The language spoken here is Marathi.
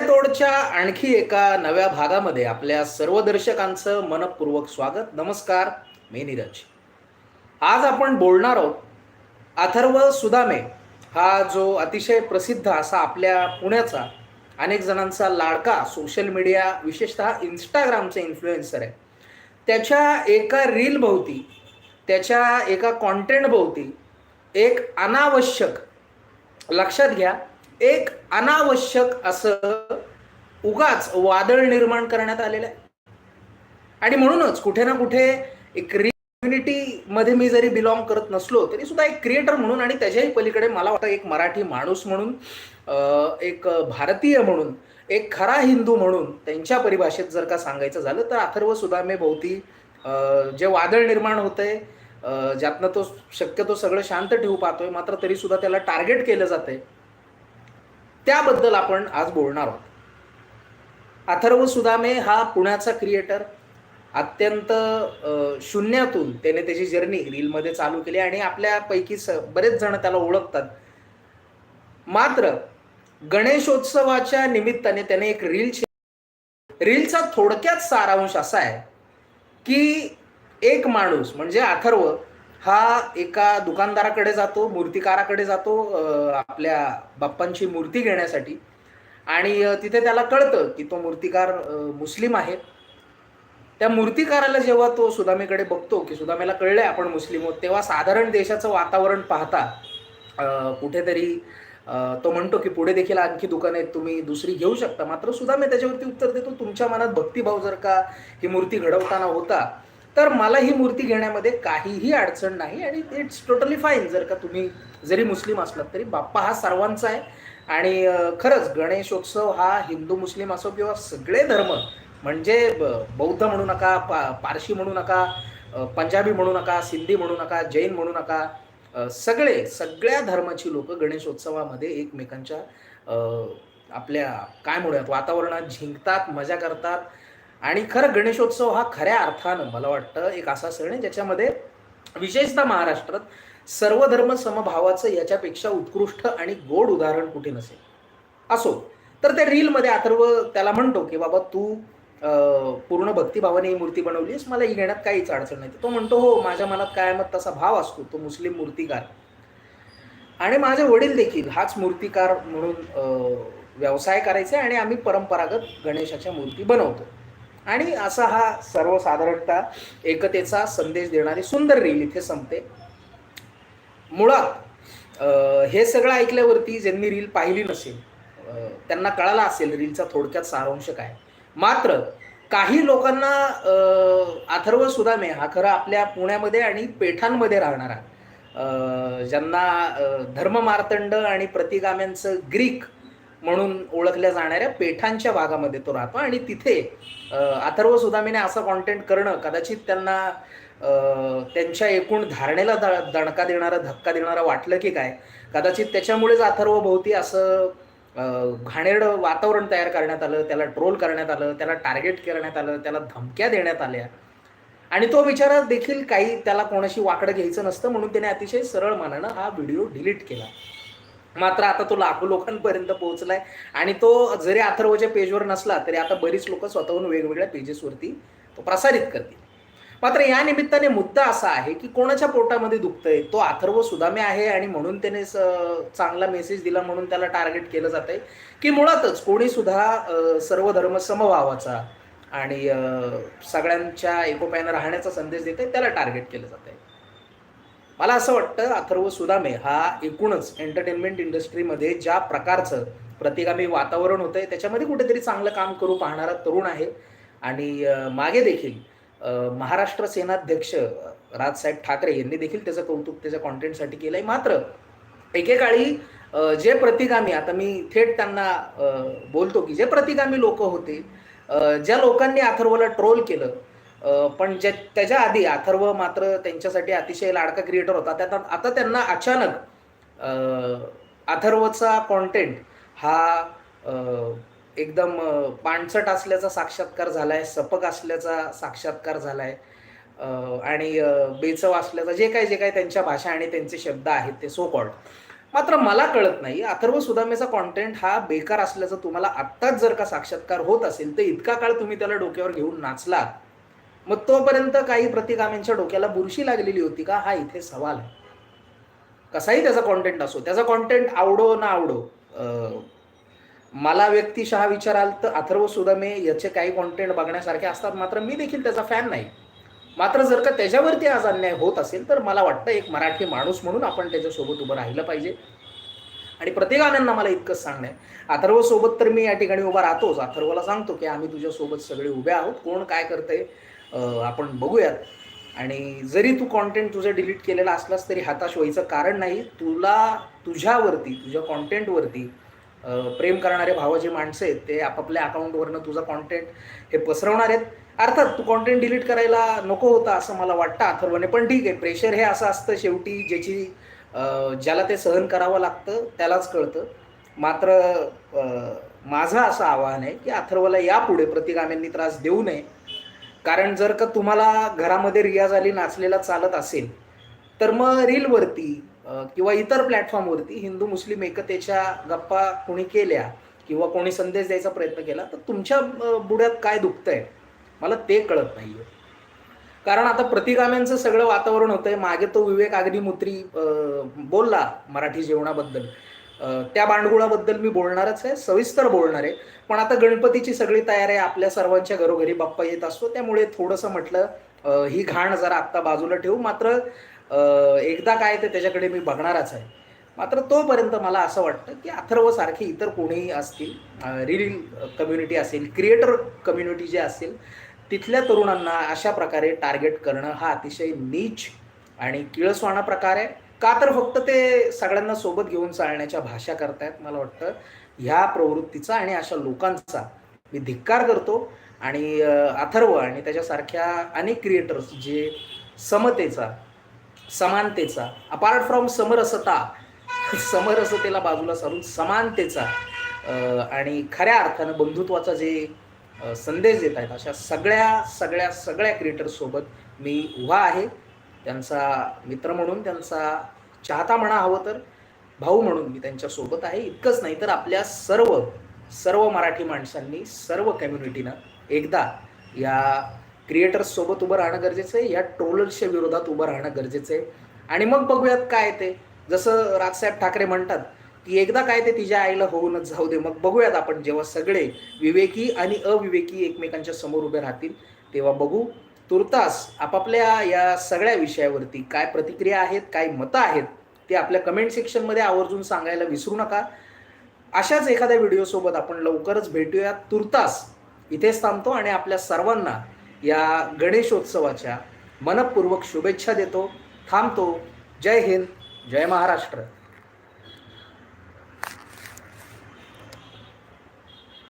तोडच्या आणखी एका नव्या भागामध्ये आपल्या सर्व दर्शकांचं मनपूर्वक स्वागत. नमस्कार मी नीरज. आज आपण बोलणार आहोत अथर्व सुदामे हा जो अतिशय प्रसिद्ध असा आपल्या पुण्याचा अनेक जणांचा लाडका सोशल मीडिया विशेषतः इंस्टाग्रामचा इन्फ्लुएन्सर आहे. त्याच्या एका रील भोवती त्याच्या एका कॉन्टेंट भोवती एक अनावश्यक लक्षात घ्या. एक अनावश्यक असं उगाच वादळ निर्माण करण्यात आलेलं आहे. आणि म्हणूनच कुठे ना कुठे एक कम्युनिटी मध्ये मी जरी बिलॉंग करत नसलो तरी सुद्धा एक क्रिएटर म्हणून आणि त्याच्याही पलीकडे मला वाटतं एक मराठी माणूस म्हणून एक भारतीय म्हणून एक खरा हिंदू म्हणून त्यांच्या परिभाषेत जर का सांगायचं झालं तर अथर्व सुदामे भोवती जे वादळ निर्माण होतंय अं, ज्यातनं तो शक्यतो सगळं शांत ठेवू पाहतोय मात्र तरी सुद्धा त्याला टार्गेट केलं जातंय. त्याबद्दल आपण आज बोलणार आहोत. अथर्व सुदामे हा पुण्याचा क्रिएटर अत्यंत शून्यातून त्याने त्याची जर्नी रीलमध्ये चालू केली आणि आपल्यापैकी स बरेच जण त्याला ओळखतात. मात्र गणेशोत्सवाच्या निमित्ताने त्याने एक रील रीलचा थोडक्यात सारांश असा आहे की एक माणूस म्हणजे अथर्व हा एका दुकानदाराकडे जातो मूर्तिकाराकडे जातो आपल्या बाप्पांची मूर्ती घेण्यासाठी. आणि तिथे त्याला कळतं की तो मूर्तिकार मुस्लिम आहे. त्या मूर्तिकाराला जेव्हा तो सुदामेकडे बघतो की सुदामेला कळलंय आपण मुस्लिम आहोत तेव्हा साधारण देशाचं वातावरण पाहता कुठेतरी तो म्हणतो की पुढे देखील आणखी दुकानं आहेत तुम्ही दुसरी घेऊ शकता. मात्र सुदामे त्याच्यावरती उत्तर देतो तुमच्या मनात भक्तिभाव जर का ही मूर्ती घडवताना होता तर मला ही मूर्ती घेण्यामध्ये काहीही अडचण नाही आणि इट्स टोटली फाईन जर का तुम्ही जरी मुस्लिम असलात तरी बाप्पा हा सर्वांचा आहे. आणि खरंच गणेशोत्सव हा हिंदू मुस्लिम असो किंवा सगळे धर्म म्हणजे ब- बौद्ध म्हणू नका पा पारशी म्हणू नका पंजाबी म्हणू नका सिंधी म्हणू नका जैन म्हणू नका सगळे सगळ्या धर्माची लोक गणेशोत्सवामध्ये एकमेकांच्या आपल्या काय म्हणूयात वातावरणात झिंकतात मजा करतात आणि खरं गणेशोत्सव हा खऱ्या अर्थानं मला वाटतं एक असा सण आहे ज्याच्यामध्ये विशेषतः महाराष्ट्रात सर्व धर्म समभावाचं याच्यापेक्षा उत्कृष्ट आणि गोड उदाहरण कुठे नसेल? असो. तर त्या रीलमध्ये अथर्व त्याला म्हणतो की बाबा तू पूर्ण भक्तिभावाने ही मूर्ती बनवलीस मला ही घेण्यात काहीच अडचण नाही. तो म्हणतो हो माझ्या मनात कायमत तसा भाव असतो तो मुस्लिम मूर्तिकार. आणि माझे वडील देखील हाच मूर्तिकार म्हणून व्यवसाय करायचे आणि आम्ही परंपरागत गणेशाच्या मूर्ती बनवतो. आणि असा हा सर्वसाधारणतः एकतेचा संदेश देणारी सुंदर रील इथे संपते. मुळात हे सगळं ऐकल्यावरती ज्यांनी रील पाहिली नसेल त्यांना कळाला असेल रीलचा थोडक्यात सारांश काय. मात्र काही लोकांना अथर्व सुदामे हा खरं आपल्या पुण्यामध्ये आणि पेठांमध्ये राहणारा ज्यांना धर्ममार्तंड आणि प्रतिगाम्यांचं ग्रीक म्हणून ओळखल्या जाणाऱ्या पेठांच्या भागामध्ये तो राहतो आणि तिथे अथर्व सुदामीने असं कॉन्टेंट करणं कदाचित त्यांना त्यांच्या एकूण धारणेला द- दणका देणारा धक्का देणारा वाटलं की काय? कदाचित त्याच्यामुळेच अथर्व भोवती असं घाणेरड घाणेरडं वातावरण तयार करण्यात आलं त्याला ट्रोल करण्यात आलं त्याला टार्गेट करण्यात आलं त्याला धमक्या देण्यात आल्या. आणि तो विचारात देखील काही त्याला कोणाशी वाकडं घ्यायचं नसतं म्हणून त्याने अतिशय सरळ मानानं हा व्हिडिओ डिलीट केला. मात्र आता तो लाखो लोकांपर्यंत पोहोचलाय. आणि तो जरी अथर्वच्या पेजवर नसला तरी आता बरीच लोक स्वतःहून वेगवेगळ्या पेजेसवरती तो प्रसारित करतील. मात्र या निमित्ताने मुद्दा असा आहे की कोणाच्या पोटामध्ये दुखतंय? तो अथर्व सुदामे आहे आणि म्हणून त्याने चांगला मेसेज दिला म्हणून त्याला टार्गेट केलं जात आहे की मुळातच कोणी सुद्धा सर्व धर्म समभावाचा आणि सगळ्यांच्या एकोप्यानं राहण्याचा संदेश देत आहे त्याला टार्गेट केलं जात आहे मला असं वाटतं अथर्व सुदामे हा एकूणच एंटरटेनमेंट इंडस्ट्रीमध्ये ज्या प्रकारचं प्रतिगामी वातावरण होतंय त्याच्यामध्ये कुठेतरी चांगलं काम करू पाहणारा तरुण आहे. आणि मागे देखील महाराष्ट्र सेनाध्यक्ष राजसाहेब ठाकरे यांनी देखील त्याचं कौतुक त्याच्या कॉन्टेंटसाठी आहे मात्र एकेकाळी जे प्रतिगामी आता मी थेट त्यांना बोलतो की जे प्रतिगामी लोक होते ज्या लोकांनी अथर्वला ट्रोल केलं पण ज्या त्याच्या आधी अथर्व मात्र त्यांच्यासाठी अतिशय लाडका क्रिएटर होता. त्यात आता त्यांना अचानक अथर्वचा कॉन्टेंट हा एकदम पाणचट असल्याचा साक्षात्कार झाला आहे सपक असल्याचा साक्षात्कार झाला आहे आणि बेचव असल्याचा जे काय जे काय त्यांच्या भाषा आणि त्यांचे शब्द आहेत ते सो कॉल्ड मात्र मला कळत नाही अथर्व सुदामेचा कॉन्टेंट हा बेकार असल्याचं तुम्हाला आत्ताच जर का साक्षात्कार होत असेल तर इतका काळ तुम्ही त्याला डोक्यावर घेऊन नाचलात मग तोपर्यंत काही प्रतिगामींच्या डोक्याला बुरशी लागलेली होती का? हा इथे सवाल आहे. कसाही त्याचा कॉन्टेंट असो त्याचा कॉन्टेंट आवडो ना आवडो मला व्यक्तिशः विचाराल तर अथर्व सुदामे याचे काही कॉन्टेंट बघण्यासारखे असतात. मात्र मी देखील त्याचा फॅन नाही. मात्र जर का त्याच्यावरती आज अन्याय होत असेल तर मला वाटतं एक मराठी माणूस म्हणून आपण त्याच्यासोबत उभं राहिलं पाहिजे. आणि प्रत्येकानंद मला इतकंच सांगणं आहे. अथर्व सोबत तर मी या ठिकाणी उभा राहतोच. अथर्वला सांगतो की आम्ही तुझ्यासोबत सगळे उभे आहोत. कोण काय करतंय? आपण बघूयात. आणि जरी तू कॉन्टेंट तुझं डिलीट केलेला असलास तरी हताश व्हायचं कारण नाही. तुला तुझ्यावरती तुझ्या कॉन्टेंटवरती प्रेम करणारे भावाचे माणसं आहेत ते आपापल्या अकाउंटवरनं तुझा कॉन्टेंट हे पसरवणार आहेत. अर्थात तू कॉन्टेंट डिलीट करायला नको होता असं मला वाटतं अथर्वने. पण ठीक आहे प्रेशर हे असं असतं शेवटी ज्याची ज्याला ते सहन करावं लागतं त्यालाच कळतं. मात्र माझं असं आवाहन आहे की अथर्वला यापुढे प्रतिगाम्यांनी त्रास देऊ नये. कारण जर का तुम्हाला घरामध्ये रियाज अली नाचलेला चालत असेल तर मग रीलवरती किंवा इतर प्लॅटफॉर्मवरती हिंदू मुस्लिम एकतेच्या गप्पा कोणी केल्या किंवा कोणी संदेश द्यायचा प्रयत्न केला तर तुमच्या बुड्यात काय दुखतंय? मला ते कळत नाहीये. कारण आता प्रतिगाम्यांचं सगळं वातावरण होतंय. मागे तो विवेक अग्निमुत्री बोलला मराठी जेवणाबद्दल. त्या बांडगुळाबद्दल मी बोलणारच आहे सविस्तर बोलणार आहे. पण आता गणपतीची सगळी तयारी आहे आपल्या सर्वांच्या घरोघरी बाप्पा येत असतो त्यामुळे थोडंसं म्हटलं ही घाण जरा आत्ता बाजूला ठेवू. मात्र एकदा काय ते त्याच्याकडे मी बघणारच आहे. मात्र तोपर्यंत मला असं वाटतं की अथर्वसारखे इतर कोणीही असतील रील कम्युनिटी असेल क्रिएटर कम्युनिटी जे असेल तिथल्या तरुणांना अशा प्रकारे टार्गेट करणं हा अतिशय नीच आणि किळसवाणा प्रकार आहे. का तर फक्त ते सगळ्यांना सोबत घेऊन चालण्याच्या भाषा करतायत मला वाटतं. ह्या प्रवृत्तीचा आणि अशा लोकांचा मी धिक्कार करतो. आणि अथर्व आणि त्याच्यासारख्या अनेक क्रिएटर्स जे समतेचा समानतेचा अपार्ट फ्रॉम समरसता समरसतेला बाजूला सारून समानतेचा आणि खऱ्या अर्थानं बंधुत्वाचा जे संदेश देत आहेत अशा सगळ्या सगळ्या सगळ्या क्रिएटर्ससोबत मी उभा आहे. त्यांचा मित्र म्हणून त्यांचा चाहता म्हणा हवं तर भाऊ म्हणून मी त्यांच्यासोबत आहे. इतकंच नाही तर आपल्या सर्व सर्व मराठी माणसांनी सर्व कम्युनिटीनं एकदा या क्रिएटर्ससोबत उभं राहणं गरजेचं आहे. या ट्रोलर्सच्या विरोधात उभं राहणं गरजेचं आहे. आणि मग बघूयात काय ते. जसं राजसाहेब ठाकरे म्हणतात की एकदा काय ते तिच्या आईला होऊनच जाऊ दे. मग बघूयात आपण जेव्हा सगळे विवेकी आणि अविवेकी एकमेकांच्या समोर उभे राहतील तेव्हा बघू तुर्तास आपापल्या या सगळ्या विषयावरती काय प्रतिक्रिया आहेत काय मतं आहेत ते आपल्या कमेंट सेक्शनमध्ये आवर्जून सांगायला विसरू नका. अशाच एखाद्या व्हिडिओसोबत आपण लवकरच भेटूया तुर्तास इथेच थांबतो आणि आपल्या सर्वांना या गणेशोत्सवाच्या मनपूर्वक शुभेच्छा देतो. थांबतो. जय हिंद जय महाराष्ट्र.